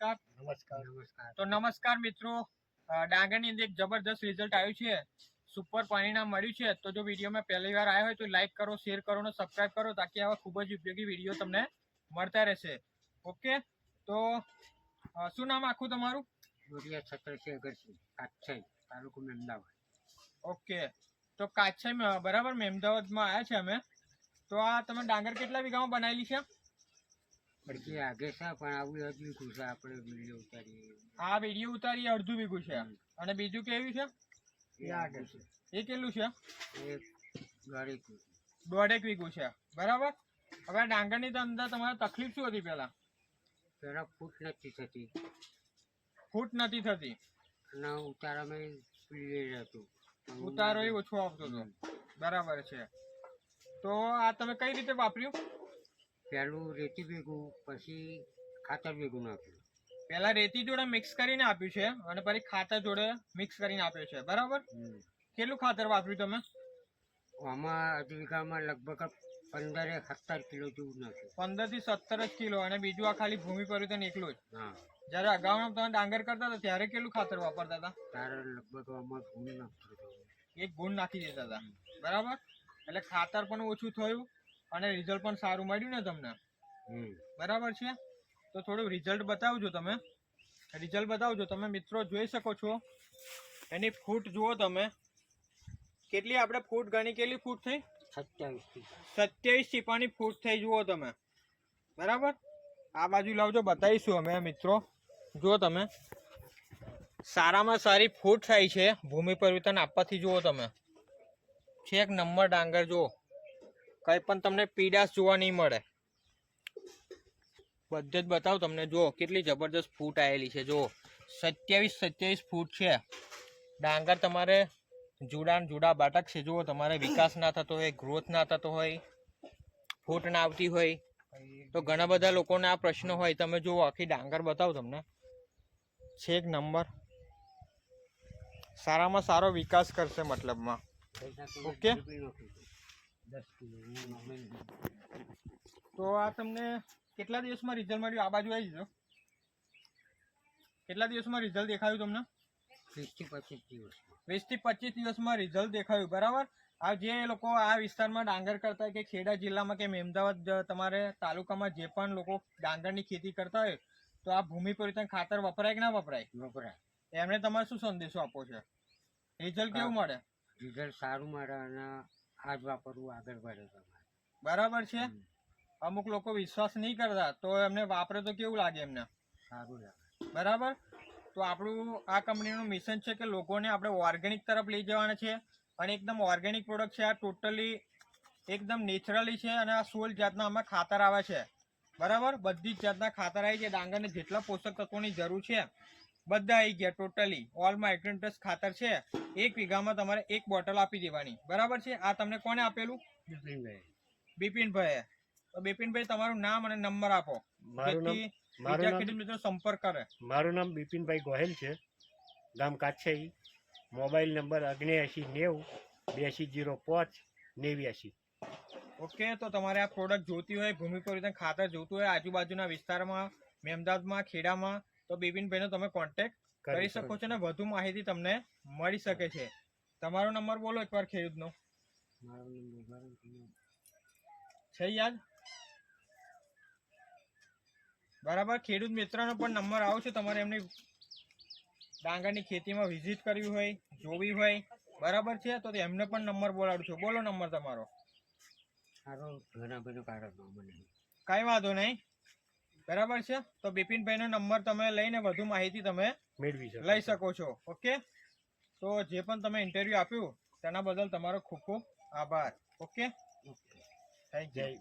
નમસ્કાર. નમસ્કાર. નમસ્કાર. તો નમસ્કાર મિત્રો. ડાંગરની અંદર એક જબરદસ્ત રિઝલ્ટ આવ્યું છે. સુપર પરિણામ મળ્યું છે. તો જો વિડીયોમાં પહેલી વાર આવ્યા હોય તો લાઈક કરો શેર કરો અને સબસ્ક્રાઇબ કરો તાકી આવા ખૂબ જ ઉપયોગી વીડિયો તમને મળતા રહેશે. ઓકે તો શું નામ આખું તમારું? દોરિયા છત્રસિંહ અગરસિંહ કાછાઈ તાલુકો મહેમદાવાદ ઓકે તો કાછાઈ બરાબર મહેમદાવાદમાં આવ્યા છે અમે. તો આ તમે ડાંગર કેટલા વીઘામાં બનાવેલી છે? પડખી આગે છે પણ આવું કું છે આપણે વીડિયો ઉતારીએ. આ વીડિયો ઉતારીએ અડધું વીઘું છે. અને બીજું કેવું છે? એ આગળ છે. એ કેટલું છે? એ દોઢેક વીઘું છે. બરાબર? હવે ડાંગરની અંદર તમારે તકલીફ શું હતી પહેલા? પેલા ફૂટ નથી થતી. ફૂટ નથી થતી. અને ઉતારામાં સ્પીડ હતું. ઉતારો એ ઓછો આવતો હતો. બરાબર છે. તો આ તમે કઈ રીતે વાપર્યું? પહેલું રેતી ભેગું પછી ખાતર ભેગું નાખ્યું. પહેલા રેતી જોડે મિક્સ કરીને આપ્યું છે અને પછી ખાતર જોડે મિક્સ કરીને આપ્યું છે. બરાબર? કેટલું ખાતર વાપર્યું તમે? આમાં વીઘામાં લગભગ પંદરે સત્તર કિલો જેવું નાખ્યું. પંદરથી સત્તર જ કિલો અને બીજું આ ખાલી ભૂમિ પરિવર્તન એકલું જ. હા. જ્યારે અગાઉના તમે ડાંગર કરતા હતા ત્યારે કેટલું ખાતર વાપરતા હતા? ત્યારે લગભગ આમાં ગુણ નાખતો એક ગુણ નાખી દેતા હતા. બરાબર? એટલે ખાતર પણ ઓછું થયું અને રિઝલ્ટ પણ સારું મળ્યું ને તમને? બરાબર છે? તો થોડું રિઝલ્ટ બતાવજો તમે. રિઝલ્ટ બતાવજો. તમે મિત્રો જોઈ શકો છો. એની ફૂટ જુઓ તમે. કેટલી આપણે ફૂટ ગણી? કેટલી ફૂટ થઈ? સત્યાવીસ સત્યાવીસ ટીપાની ફૂટ થઈ જુઓ તમે. બરાબર? આ બાજુ લાવજો બતાવીશું અમે મિત્રો. જુઓ તમે. સારામાં સારી ફૂટ થાય છે. ભૂમિ પરિવર્તન આપવાથી જુઓ તમે. છે એક નંબર ડાંગર જુઓ. કંઈ પણ તમને પીડાશ જોવા નહીં મળે. બધે જ બતાવું તમને જુઓ કેટલી જબરદસ્ત ફૂટ આવેલી છે જુઓ. સત્યાવીસ સત્યાવીસ ફૂટ છે. ડાંગર તમારે જોડાણ જુડા બાટક છે જુઓ તમારે વિકાસ ના થતો હોય ગ્રોથ ના થતો હોય ફૂટ ના આવતી હોય તો ઘણા બધા લોકોને આ પ્રશ્ન હોય. તમે જુઓ આખી ડાંગર બતાવો તમને. છે એક નંબર. સારામાં સારો વિકાસ કરશે મતલબમાં. ઓકે. તો આ તમને કેટલા દિવસમાં રિઝલ્ટ મળ્યું? આ બાજુ આવી જજો. કેટલા દિવસમાં રિઝલ્ટ દેખાયું તમને? વીસથી પચીસ દિવસ. વીસથી પચીસ દિવસમાં રિઝલ્ટ દેખાયું બરાબર? આ જે લોકો આ વિસ્તારમાં ડાંગર કરતા હોય કે ખેડા જિલ્લામાં કે અમદાવાદ તમારે તાલુકામાં જે પણ લોકો ડાંગરની ખેતી કરતા હોય તો આ ભૂમિ પરિવર્તન ખાતર વપરાય કે ના વપરાય? વપરાય. એમને તમારે શું સંદેશો આપો છે? રિઝલ્ટ કેવું મળે? રિઝલ્ટ સારું મળે અને જ વાપરવું આગળ વધે તમારે બરાબર છે? અમુક લોકો વિશ્વાસ નહીં કરતા તો એમને વાપરે તો કેવું લાગે એમને? સારું લાગે. બરાબર? તો આપણું આ કંપનીનું મિશન છે કે લોકોને આપણે ઓર્ગેનિક તરફ લઈ જવાના છે અને એકદમ ઓર્ગેનિક પ્રોડક્ટ છે આ ટોટલી એકદમ નેચરલી છે અને આ સોલ જાતના આમાં ખાતર આવે છે. બરાબર? બધી જ જાતના ખાતર આવી છે. ડાંગરને જેટલા પોષક તત્વોની જરૂર છે બધા આવી ગયા ટોટલી ઓલમાં માઇક્રોન્ટસ ખાતર છે. એક વીઘામાં તમારે એક બોટલ આપી દેવાની. બરાબર છે? આ તમને કોને આપેલું? બિપિનભાઈ બિપિનભાઈ તો બિપિનભાઈ તમારું નામ અને નંબર આપો. જેથી બીજા ખેડૂત મિત્રો સંપર્ક કરે. મારું નામ બિપિનભાઈ ગોહેલ છે. ગામ કાછાઈ. મોબાઈલ નંબર અગ્નેયાસી નેવું બ્યાસી જીરો પાંચ નેવ્યાસી ઓકે તો તમારે આ પ્રોડક્ટ જોતી હોય ભૂમિ પરિવર્તન ખાતર જોતું હોય આજુબાજુના વિસ્તારમાં મેમદાદમાં ખેડામાં તો બિપિનભાઈનો તમે કોન્ટેક્ટ કરી શકો છો અને વધુ માહિતી તમને મળી શકે છે. તમારો નંબર બોલો એકવાર ખેડૂતનો. છે યાદ? બરાબર ખેડૂત મિત્રનો પણ નંબર આવશે તમારે એમની ડાંગરની ખેતીમાં વિઝિટ કરવી હોય જોવી હોય બરાબર છે? તો એમને પણ નંબર બોલાડું છું. બોલો નંબર તમારો. સારો ઘણા બધો કારણ મને. કાંઈ વાંધો નહીં. બરાબર છે? તો બિપિનભાઈનો નંબર તમે લઈને વધુ માહિતી તમે મેળવી શકો લઈ શકો છો ઓકે? તો જે પણ તમે ઇન્ટરવ્યુ આપ્યું તેના બદલ તમારો ખૂબ ખૂબ આભાર ઓકે? Thank you